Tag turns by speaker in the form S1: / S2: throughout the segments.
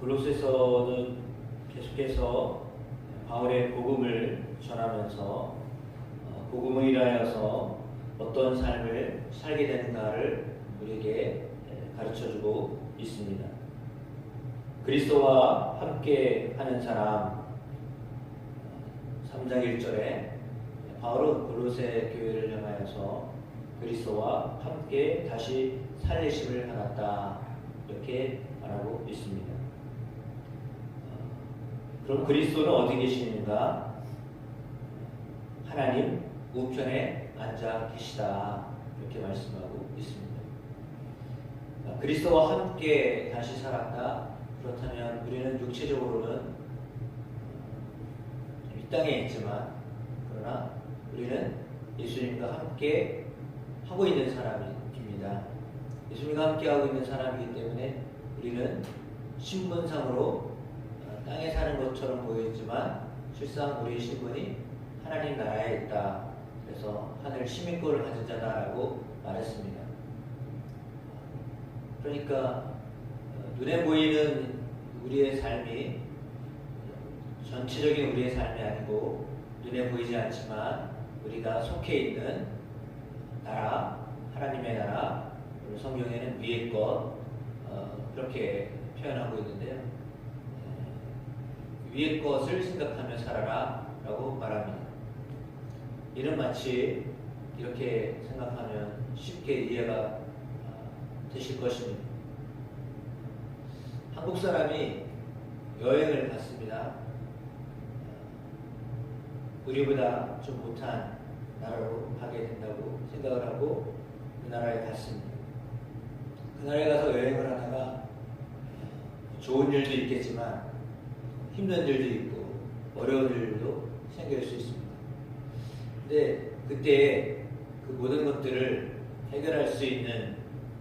S1: 골로새서는 계속해서 바울의 복음을 전하면서 어, 복음을 일하여서 어떤 삶을 살게 되는가를 우리에게 가르쳐주고 있습니다. 그리스도와 함께 하는 사람 3장 1절에 바울은 골로새 교회를 향하여서 그리스도와 함께 다시 살리심을 받았다 이렇게 말하고 있습니다. 어, 그럼 그리스도는 어디 계시는가? 하나님 우편에 앉아 계시다 이렇게 말씀하고 있습니다. 어, 그리스도와 함께 다시 살았다. 그렇다면 우리는 육체적으로는 이 땅에 있지만 그러나 우리는 예수님과 함께 하고 있는 사람입니다. 예수님과 함께 하고 있는 사람이기 때문에 우리는 신분상으로 어, 땅에 사는 것처럼 보이지만 실상 우리의 신분이 하나님 나라에 있다. 그래서 하늘 시민권을 가진 자다라고 말했습니다. 그러니까 어, 눈에 보이는 우리의 삶이 전체적인 우리의 삶이 아니고 눈에 보이지 않지만 우리가 속해 있는 나라, 하나님의 나라, 성경에는 위의 것 어, 그렇게 표현하고 있는데요. 네, 위의 것을 생각하며 살아라 라고 말합니다. 이는 마치 이렇게 생각하면 쉽게 이해가 어, 되실 것입니다. 한국 사람이 여행을 갔습니다. 우리보다 좀 못한 나라로 가게 된다고 생각을 하고 그 나라에 갔습니다. 그 나라에 가서 여행을 하다가 좋은 일도 있겠지만 힘든 일도 있고 어려운 일도 생길 수 있습니다. 근데 그때 그 모든 것들을 해결할 수 있는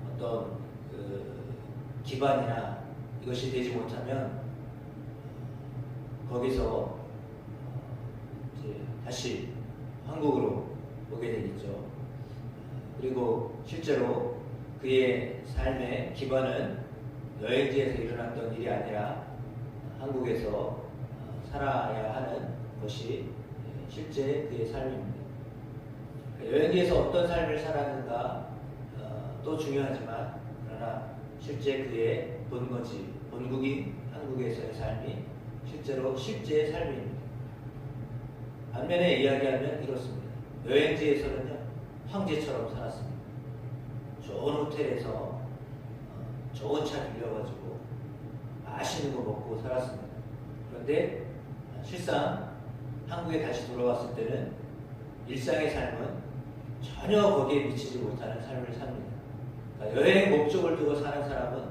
S1: 어떤 그 기반이나 이것이 되지 못하면 거기서 이제 다시 한국으로 오게 되겠죠. 그리고 실제로 그의 삶의 기반은 여행지에서 일어났던 일이 아니라 한국에서 살아야 하는 것이 실제 그의 삶입니다. 여행지에서 어떤 삶을 살았는가 어, 또 중요하지만 그러나 실제 그의 본거지, 본국인 한국에서의 삶이 실제로 실제의 삶입니다. 반면에 이야기하면 이렇습니다. 여행지에서는요, 황제처럼 살았습니다. 좋은 호텔에서 어, 좋은 차 빌려가지고 맛있는 거 먹고 살았습니다. 그런데 실상 한국에 다시 돌아왔을 때는 일상의 삶은 전혀 거기에 미치지 못하는 삶을 삽니다. 그러니까 여행 목적을 두고 사는 사람은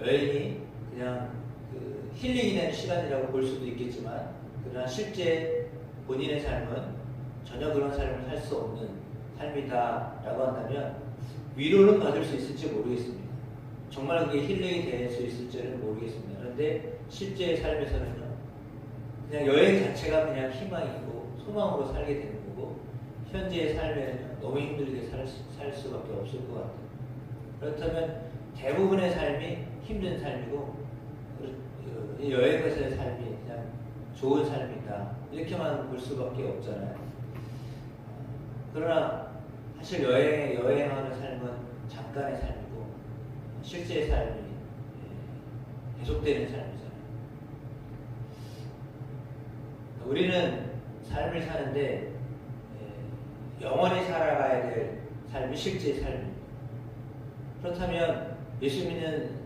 S1: 여행이 그냥 그 힐링이 되는 시간이라고 볼 수도 있겠지만 그러나 실제 본인의 삶은 전혀 그런 삶을 살 수 없는 삶이다라고 한다면 위로는 받을 수 있을지 모르겠습니다. 정말 그게 힐링이 될 수 있을지는 모르겠습니다. 그런데 실제 삶에서는요, 그냥 여행 자체가 그냥 희망이고 소망으로 살게 되는 거고 현재의 삶에는 너무 힘들게 살, 살 수밖에 없을 것 같아요. 그렇다면 대부분의 삶이 힘든 삶이고 여행에서의 삶이 그냥 좋은 삶이다 이렇게만 볼 수밖에 없잖아요. 그러나 사실 여행 여행하는 삶은 잠깐의 삶이고 실제의 삶이 예, 계속되는 삶이잖아요. 우리는 삶을 사는데 예, 영원히 살아가야 될 삶이 실제의 삶입니다. 그렇다면 예수 믿는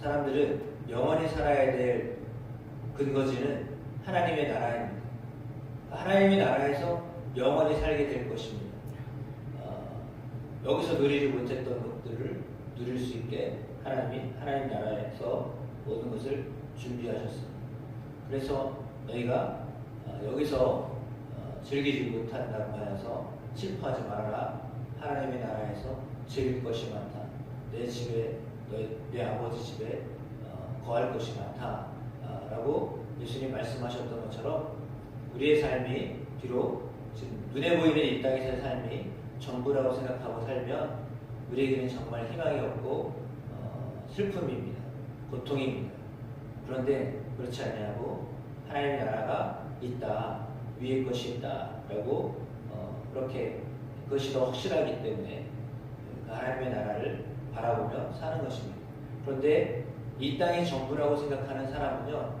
S1: 사람들은 영원히 살아야 될 근거지는 하나님의 나라입니다. 하나님의 나라에서 영원히 살게 될 것입니다. 어, 여기서 누리지 못했던 것들을 누릴 수 있게 하나님이 하나님 나라에서 모든 것을 준비하셨습니다. 그래서 너희가 어, 여기서 어, 즐기지 못한다고 하여서 슬퍼하지 말아라. 하나님의 나라에서 즐길 것이 많다. 내 집에 너희 내 아버지 집에 어, 거할 것이 많다 라고 예수님 말씀하셨던 것처럼 우리의 삶이 비록 지금 눈에 보이는 이 땅에서의 삶이 전부라고 생각하고 살면 우리에게는 정말 희망이 없고 어, 슬픔입니다. 고통입니다. 그런데 그렇지 않냐고 하나님의 나라가 있다 위에 것이 있다라고 어, 그렇게 그것이 더 확실하기 때문에 그 하나님의 나라를 바라보며 사는 것입니다. 그런데 이 땅이 전부라고 생각하는 사람은요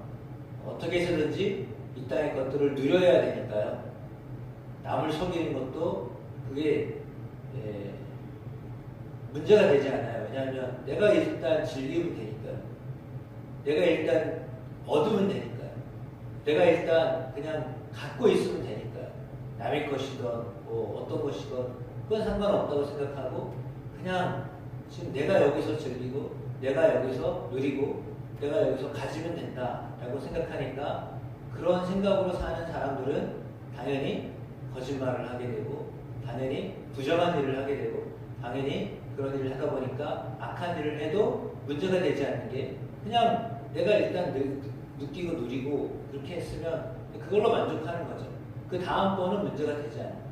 S1: 어떻게 해서든지 이 땅의 것들을 누려야 되니까요 남을 속이는 것도 그게 예, 문제가 되지 않아요. 왜냐하면 내가 일단 즐기면 되니까요. 내가 일단 얻으면 되니까요. 내가 일단 그냥 갖고 있으면 되니까요. 남의 것이든 뭐 어떤 것이든 그건 상관없다고 생각하고 그냥 지금 내가 여기서 즐기고 내가 여기서 누리고 내가 여기서 가지면 된다라고 생각하니까 그런 생각으로 사는 사람들은 당연히 거짓말을 하게 되고 당연히 부정한 일을 하게 되고 당연히 그런 일을 하다 보니까 악한 일을 해도 문제가 되지 않는 게 그냥 내가 일단 느, 느끼고 누리고 그렇게 했으면 그걸로 만족하는 거죠. 그 다음번은 문제가 되지 않아요.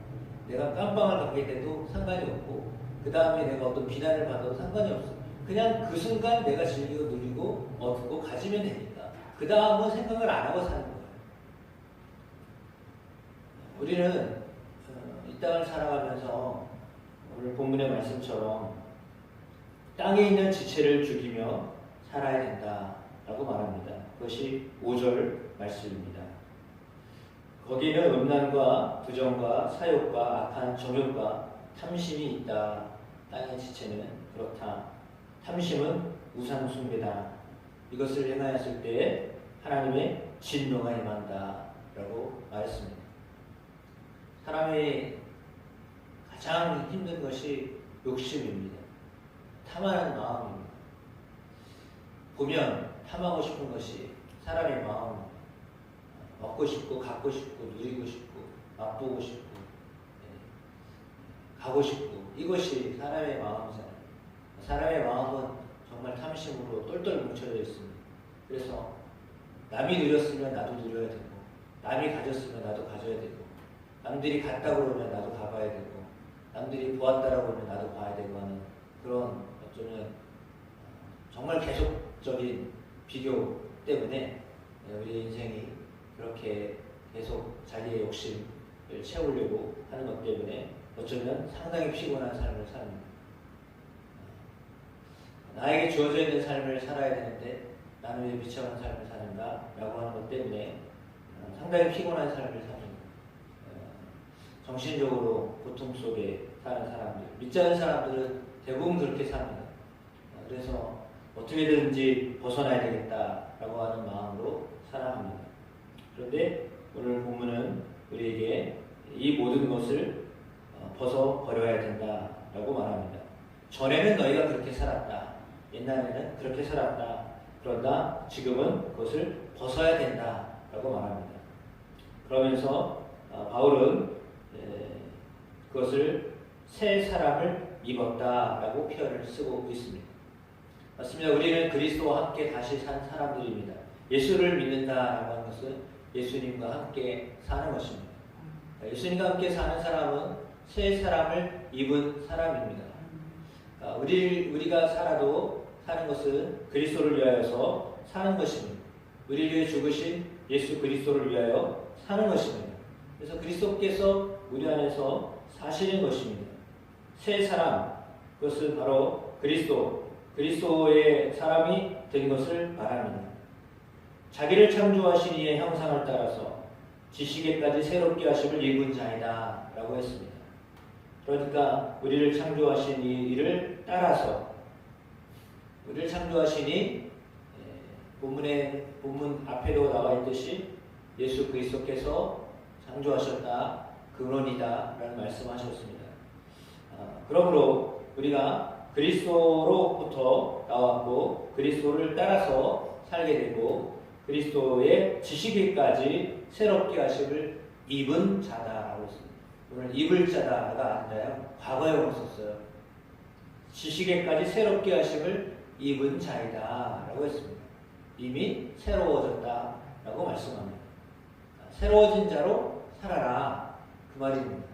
S1: 내가 깜빵을 갖게 돼도 상관이 없고 그 다음에 내가 어떤 비난을 받아도 상관이 없어. 그냥 그 순간 내가 즐기고 누리고 얻고 가지면 되니까 그 다음은 생각을 안 하고 사는 거예요. 우리는 어, 이 땅을 살아가면서 오늘 본문의 말씀처럼 땅에 있는 지체를 죽이며 살아야 된다 라고 말합니다. 그것이 5절 말씀입니다. 거기는 음란과 부정과 사욕과 악한 정욕과 탐심이 있다. 땅의 지체는 그렇다. 탐심은 우상 숭배다. 이것을 행하였을 때 하나님의 진노가 임한다 라고 말했습니다. 사람이 가장 힘든 것이 욕심입니다. 탐하는 마음입니다. 보면 탐하고 싶은 것이 사람의 마음, 먹고 싶고 갖고 싶고 누리고 싶고 맛보고 싶고 예, 가고 싶고 이것이 사람의 마음이잖아요. 사람의 마음은 정말 탐심으로 똘똘 뭉쳐져 있습니다. 그래서 남이 누렸으면 나도 누려야 되고 남이 가졌으면 나도 가져야 되고 남들이 갔다 그러면 나도 가봐야 되고 남들이 보았다라고 하면 나도 봐야 되고 하는 그런 어쩌면 정말 계속적인 비교 때문에 우리 인생이 그렇게 계속 자기의 욕심을 채우려고 하는 것 때문에 어쩌면 상당히 피곤한 삶을 삽니다. 나에게 주어져 있는 삶을 살아야 되는데 나는 왜 비참한 삶을 사는가? 라고 하는 것 때문에 상당히 피곤한 삶을 삽니다. 정신적으로 고통 속에 사는 사람들, 믿지 않는 사람들은 대부분 그렇게 삽니다. 그래서 어떻게든지 벗어나야 되겠다라고 하는 마음으로 살아갑니다. 그런데 오늘 본문은 우리에게 이 모든 것을 어, 벗어 버려야 된다라고 말합니다. 전에는 너희가 그렇게 살았다. 옛날에는 그렇게 살았다. 그러나 지금은 그것을 벗어야 된다라고 말합니다. 그러면서 어, 바울은 그것을 새 사람을 입었다라고 표현을 쓰고 있습니다. 맞습니다. 우리는 그리스도와 함께 다시 산 사람들입니다. 예수를 믿는다라고 하는 것은 예수님과 함께 사는 것입니다. 예수님과 함께 사는 사람은 새 사람을 입은 사람입니다. 아, 우리, 우리가 살아도 사는 것은 그리스도를 위하여서 사는 것입니다. 우리를 위해 죽으신 예수 그리스도를 위하여 사는 것입니다. 그래서 그리스도께서 우리 안에서 사시는 것입니다. 새 사람, 그것은 바로 그리스도, 그리스도의 사람이 된 것을 말합니다. 자기를 창조하신 이의 형상을 따라서 지식에까지 새롭게 하심을 입은 자이다 라고 했습니다. 그러니까 우리를 창조하신 이를 따라서 우리를 창조하시니 예, 본문에 본문 앞에도 나와 있듯이 예수 그리스도께서 창조하셨다 근원이다 라는 말씀하셨습니다. 아, 그러므로 우리가 그리스도로부터 나왔고 그리스도를 따라서 살게 되고 그리스도의 지식에까지 새롭게 하심을 입은 자다라고 했습니다. 오늘 입을 자다가 아니라요 과거형을 썼어요. 지식에까지 새롭게 하심을 입은 자이다 라고 했습니다. 이미 새로워졌다 라고 말씀합니다. 새로워진 자로 살아라 그 말입니다.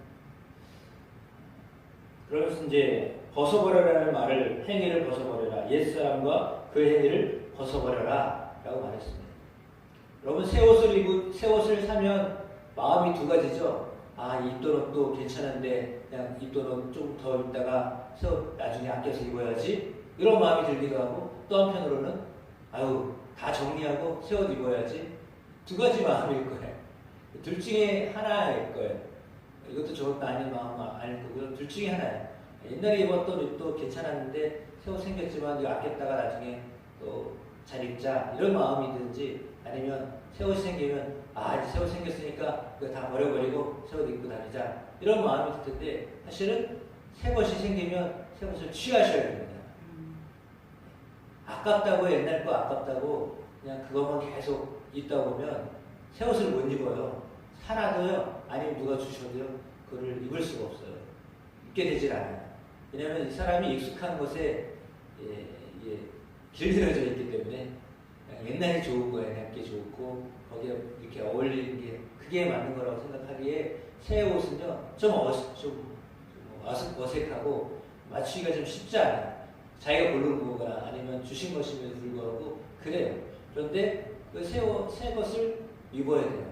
S1: 그러면서 이제 벗어버려라는 말을 행위를 벗어버려라 옛사람과 그 행위를 벗어버려라 라고 말했습니다. 여러분 새 옷을 입고 새 옷을 사면 마음이 두 가지죠. 아 입던 옷도 괜찮은데 그냥 입던 옷 좀 더 입다가 새 옷 나중에 아껴서 입어야지 이런 마음이 들기도 하고 또 한편으로는 아유 다 정리하고 새 옷 입어야지 두 가지 마음일 거예요. 둘 중에 하나일 거예요. 이것도 좋은 아닌 마음 아닐 거고요. 둘 중에 하나예요. 옛날에 입었던 옷도 괜찮았는데 새옷 생겼지만 이거 아꼈다가 나중에 또 잘 입자 이런 마음이든지 아니면 새 옷이 생기면 아 이제 새 옷 생겼으니까 그거 다 버려버리고 새 옷 입고 다니자 이런 마음이 들 텐데 사실은 새 것이 생기면 새 옷을 취하셔야 됩니다. 아깝다고 옛날 거 아깝다고 그냥 그것만 계속 입다 보면 새 옷을 못 입어요. 사라도요 아니면 누가 주셔도요 그걸 입을 수가 없어요. 입게 되질 않아요. 왜냐하면 이 사람이 익숙한 것에 예, 예, 길들여져 있기 때문에 옛날이 좋은 거예요. 내게 좋고 거기에 이렇게 어울리는 게 그게 맞는 거라고 생각하기에 새 옷은요 좀, 어색, 좀 어색, 어색하고 맞추기가 좀 쉽지 않아요. 자기가 고르는 거거나 아니면 주신 것임에도 불구하고 그래요. 그런데 그새 새 것을 입어야 돼요.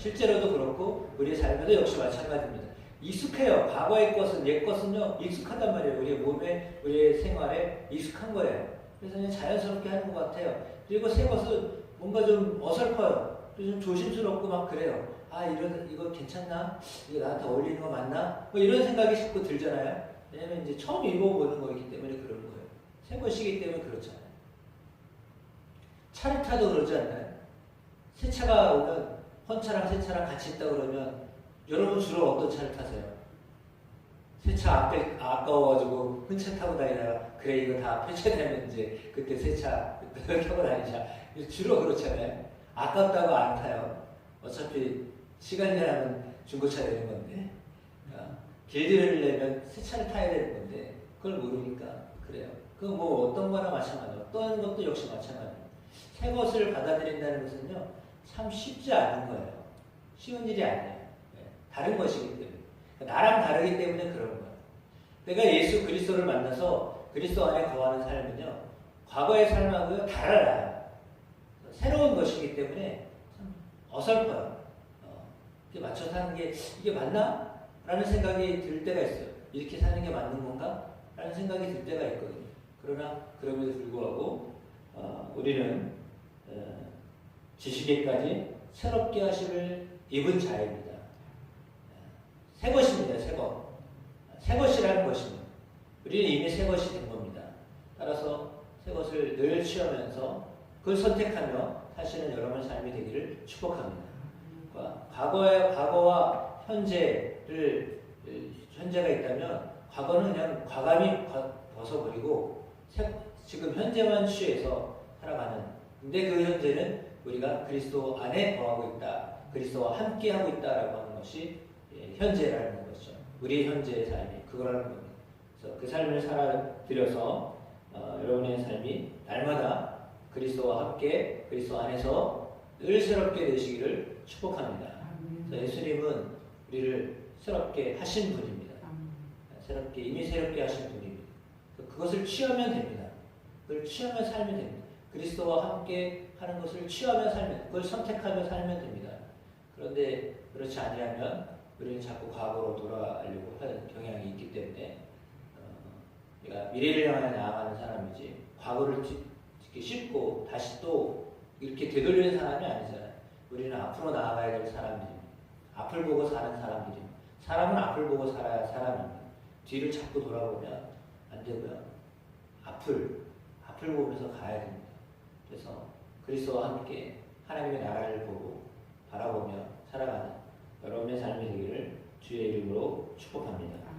S1: 실제로도 그렇고 우리의 삶에도 역시 마찬가지입니다. 익숙해요. 과거의 것은 옛 것은요 익숙하단 말이에요. 우리의 몸에 우리의 생활에 익숙한 거예요. 그래서 그냥 자연스럽게 하는 것 같아요. 그리고 새 것은 뭔가 좀 어설퍼요. 좀 조심스럽고 막 그래요. 아 이런 이거 괜찮나? 이거 나한테 어울리는 거 맞나? 뭐 이런 생각이 자꾸 들잖아요. 왜냐면 이제 처음 입어보는 거기 때문에 그런 거예요. 새 것이기 때문에 그렇잖아요. 차를 타도 그러지 않나요? 새 차가 오면 헌차랑 새 차랑 같이 있다 그러면 여러분 주로 어떤 차를 타세요? 새 차 앞에 아까워가지고 흔 차 타고 다니다가 그래 이거 다 폐차되면 이제 그때 새차 타고 다니자 주로 그렇잖아요. 아깝다고 안 타요. 어차피 시간 지나면 중고차 되는 건데 어, 길들을 내면 새 차를 타야 되는 건데 그걸 모르니까 그래요. 그뭐 어떤 거나 마찬가지로 어떤 것도 역시 마찬가지예요. 새 것을 받아들인다는 것은요 참 쉽지 않은 거예요. 쉬운 일이 아니에요. 다른 것이기 때문에. 나랑 다르기 때문에 그런 거예요. 내가 예수 그리스도를 만나서 그리스도 안에 거하는 삶은요, 과거의 삶하고요, 달라요. 새로운 것이기 때문에 참 어설퍼요. 어, 맞춰 사는 게 이게 맞나? 라는 생각이 들 때가 있어요. 이렇게 사는 게 맞는 건가? 라는 생각이 들 때가 있거든요. 그러나 그럼에도 불구하고 어, 우리는 어, 지식에까지 새롭게 하심을 입은 자입니다. 새 것입니다. 새 것. 새 것이라는 것입니다. 우리는 이미 새 것이 된 겁니다. 따라서 새 것을 늘 취하면서 그걸 선택하며 사실은 여러분의 삶이 되기를 축복합니다. 과거의 과거와 현재를 현재가 있다면 과거는 그냥 과감히 벗어버리고 지금 현재만 취해서 살아가는. 근데 그 현재는 우리가 그리스도 안에 거하고 있다. 그리스도와 함께 하고 있다라고 하는 것이 현재라는 것이죠. 우리의 현재의 삶이 그거라는 겁니다. 그래서 그 삶을 살아들여서 어, 여러분의 삶이 날마다 그리스도와 함께 그리스도 안에서 늘 새롭게 되시기를 축복합니다. 예수님은 우리를 새롭게 하신 분입니다. 새롭게 이미 새롭게 하신 분입니다. 그것을 취하면 됩니다. 그걸 취하며 살면 됩니다. 그리스도와 함께 하는 것을 취하며 살면 그걸 선택하며 살면 됩니다. 그런데 그렇지 아니하면 우리는 자꾸 과거로 돌아가려고 하는 경향이 있기 때문에 어, 내가 미래를 향해 나아가는 사람이지 과거를 짓기 쉽고 다시 또 이렇게 되돌리는 사람이 아니잖아요. 우리는 앞으로 나아가야 될 사람들입니다. 앞을 보고 사는 사람들입니다. 사람은 앞을 보고 살아야 사람입니다. 뒤를 자꾸 돌아보면 안 되고요. 앞을 앞을 보면서 가야 됩니다. 그래서 그리스도와 함께 하나님의 나라를 보고 바라보며 살아가는 여러분의 삶이 되기를 주의 이름으로 축복합니다.